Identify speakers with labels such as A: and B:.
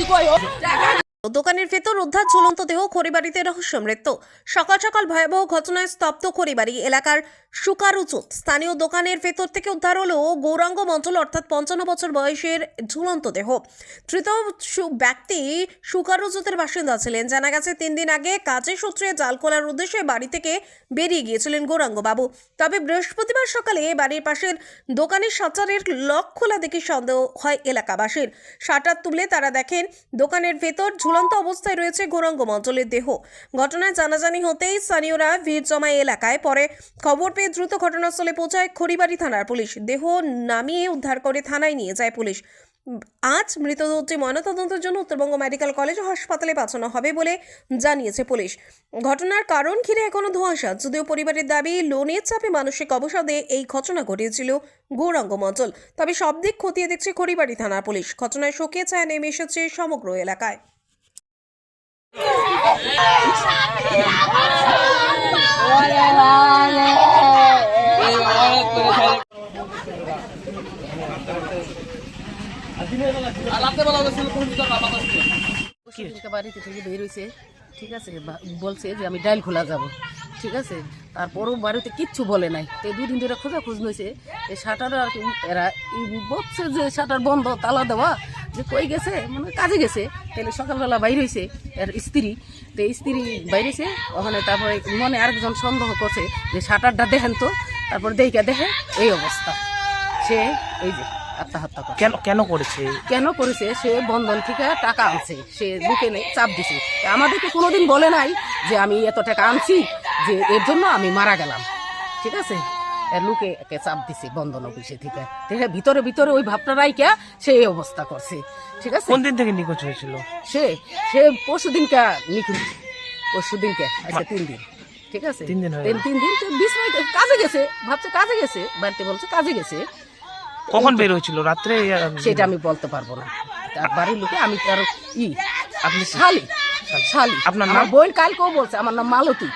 A: 一锅油 দোকানের ভেতর উদ্ধার ঝুলন্ত দেহ, খড়িবাড়িতে রহস্য মৃত্যু। সকাল সকাল ভয়াবহ ঘটনায় স্তব্ধ খড়িবাড়ি এলাকার সুকারুচুত। স্থানীয় দোকানের ভেতর থেকে উদ্ধার হলো গৌরাঙ্গ মণ্ডল অর্থাৎ পঞ্চান্ন বছর বয়সের ঝুলন্ত দেহ। ধৃত ব্যক্তি সুকারুচুতের বাসিন্দা ছিলেন। জানা গেছে, তিন দিন আগে কাজের সূত্রে জাল খোলার উদ্দেশ্যে বাড়ি থেকে বেরিয়ে গিয়েছিলেন গৌরাঙ্গ বাবু তবে বৃহস্পতিবার সকালে বাড়ির পাশের দোকানের শাটারের লক খোলা দেখে সন্দেহ হয় এলাকাবাসীর। শাটার তুলে তারা দেখেন, দোকানের ভেতর ঝুলন্ত অবস্থায় রয়েছে গৌরাঙ্গ মণ্ডলের দেহ। ঘটনায় জানাজানি হতেই স্থানীয়রা ভিড় জমায় এলাকায় পরে খবর পেয়ে দ্রুত ঘটনাস্থলে পৌঁছায় খড়িবাড়ি থানার পুলিশ। দেহ নামিয়ে উদ্ধার করে থানায় নিয়ে যায় পুলিশ। আজ মৃতদেহটি ময়নাতদন্তের জন্য উত্তরবঙ্গ মেডিকেল কলেজ ও হাসপাতালে পাঠানো হবে বলে জানিয়েছে পুলিশ। ঘটনার কারণ ঘিরে এখনও ধোঁয়াশা, যদিও পরিবারের দাবি, লোনের চাপে মানসিক অবসাদে এই ঘটনা ঘটিয়েছিল গৌরাঙ্গ মণ্ডল তবে সব দিক খতিয়ে দেখছে খড়িবাড়ি থানার পুলিশ। ঘটনায় শোকে ছায়া নেমে এসেছে সমগ্র এলাকায়।
B: বাড়িতে থেকে বের হয়েছে ঠিক আছে বলছে যে আমি ডাইল খোলা যাব ঠিক আছে তারপরও বাড়িতে কিচ্ছু বলে নাই তো দুদিন ধরে খোঁজা খোঁজ নিয়েছে এই শাটার আর কি এরা বলছে যে শাটার বন্ধ তালা দেওয়া যে কই গেছে? মানে কাজে গেছে। তাহলে সকালবেলা বাইর হয়েছে এর স্ত্রী। তো স্ত্রী বাইরেছে ওখানে তারপরে মনে আরেকজন সন্দেহ করছে যে শাটারটা দেখেন তো তারপর দেখা দেখে এই অবস্থা। সে এই যে আত্মহত্যা করে
C: কেন কেন করেছে?
B: কেন করেছে? সে বন্ধন থেকে টাকা আনছে। সে বুকে নেই চাপ দিছে। আমাদেরকে কোনোদিন বলে নাই যে আমি এত টাকা আনছি যে এর জন্য আমি মারা গেলাম। ঠিক আছে? লোকে একে চাপ দিছে বন্ধন অফিসে থেকে। ঠিক আছে ভিতরে ভিতরে ওই ভাবটা রাইকা সে এই অবস্থা করছে। ঠিক আছে?
C: কোন দিন থেকে নিখোঁজ হয়েছিল?
B: সে সে পরশু দিনকে নিখুঁজ। পরশু দিনকে আচ্ছা তিন দিন। ঠিক আছে?
C: তিন দিন
B: তিন তিন দিন বিশ মিনিট কাজে গেছে ভাবছে কাজে গেছে বাড়িতে বলছে কাজে গেছে।
C: কখন বের হয়েছিল? রাত্রে
B: সেটা আমি বলতে পারব না। তার বাড়ির লোকে আমি তার ই
C: আপনি
B: শালি শালি।
C: আপনার নাম?
B: বোন কালকেও বলছে আমার নাম মালতী।